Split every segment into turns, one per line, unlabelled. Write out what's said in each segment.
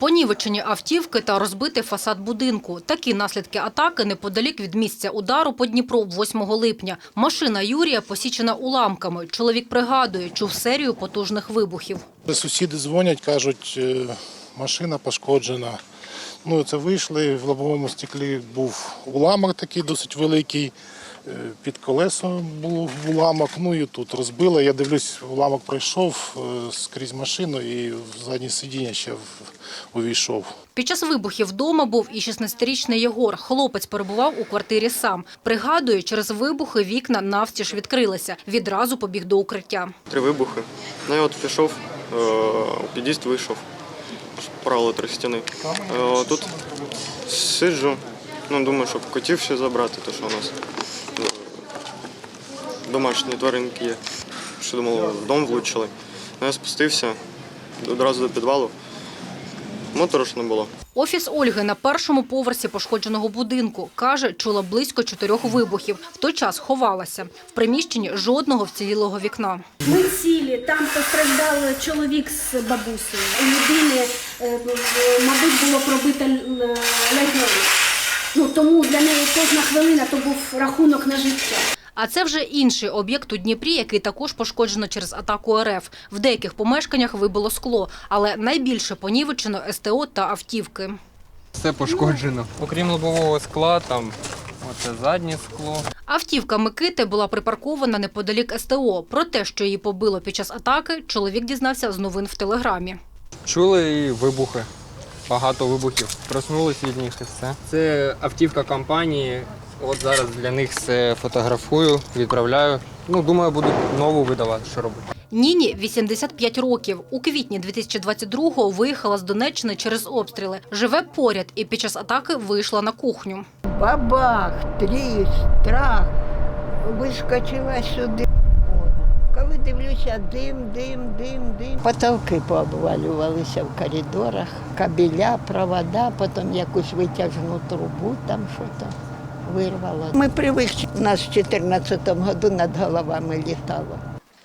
Понівечені автівки та розбитий фасад будинку. Такі наслідки атаки неподалік від місця удару по Дніпру 8 липня. Машина Юрія посічена уламками. Чоловік пригадує, чув серію потужних вибухів.
Сусіди дзвонять, кажуть, е, машина пошкоджена. Ну, це вийшли, в лобовому стеклі був уламок такий досить великий, під колесом був уламок, ну і тут розбило. Я дивлюсь, уламок пройшов е, скрізь машину і в заднє сидіння ще увійшов.
Під час вибухів вдома був і 16-річний Єгор. Хлопець перебував у квартирі сам. Пригадує, через вибухи вікна навстіж відкрилися. Відразу побіг до укриття.
Три вибухи. Ну я от пішов, е, у під'їзд вийшов, правило три стіни. Е, тут сиджу, ну думаю, щоб котів ще забрати, то що у нас е, домашні тваринки є. Що думав, в дом влучили. Ну, я спустився одразу до підвалу. Моторошно було.
Офіс Ольги на першому поверсі пошкодженого будинку. Каже, чула близько чотирьох вибухів. В той час ховалася. В приміщенні жодного вцілілого вікна.
Ми цілі, там постраждав чоловік з бабусею. У людини, е, мабуть, було пробито е, легені. Ну, тому для неї кожна хвилина то був рахунок на життя.
А це вже інший об'єкт у Дніпрі, який також пошкоджено через атаку РФ. В деяких помешканнях вибило скло, але найбільше понівечено СТО та автівки.
Все пошкоджено. Окрім лобового скла, там оце заднє скло.
Автівка Микити була припаркована неподалік СТО. Про те, що її побило під час атаки, чоловік дізнався з новин в телеграмі.
Чули і вибухи. Багато вибухів. Проснулись від них і все. Це автівка компанії. От зараз для них все фотографую, відправляю. Ну, думаю, буду нову видавати, що робити.
Ніні 85 років. У квітні 2022-го виїхала з Донеччини через обстріли. Живе поряд і під час атаки вийшла на кухню.
Бабах, тріс, страх. Вискочила сюди. Коли дивлюся, дим, дим, дим, дим. Потолки пообвалювалися в коридорах, кабеля, провода, потім якусь витяжну трубу, там що-то вирвало. Ми привикли, у нас в 14-му году над головами літало.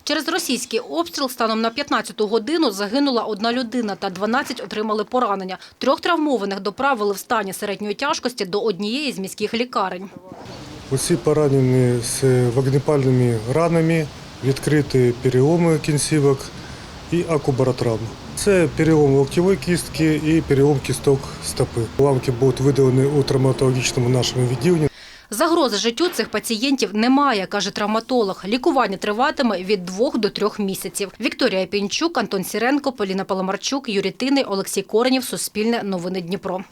Через російський обстріл станом на 15-ту годину загинула одна людина та 12 отримали поранення. Трьох травмованих доправили в стані середньої тяжкості до однієї з міських лікарень.
Усі поранені з вогнепальними ранами, відкриті переломи кінцівок і акубаротравма. Це перелом локтєвої кістки і перелом кісток стопи. Уламки будуть видалені у травматологічному нашому відділенні.
Загрози життю цих пацієнтів немає, каже травматолог. Лікування триватиме від двох до трьох місяців. Вікторія Пінчук, Антон Сіренко, Поліна Паламарчук, Юрій Тиний, Олексій Коренів, Суспільне, Новини Дніпро.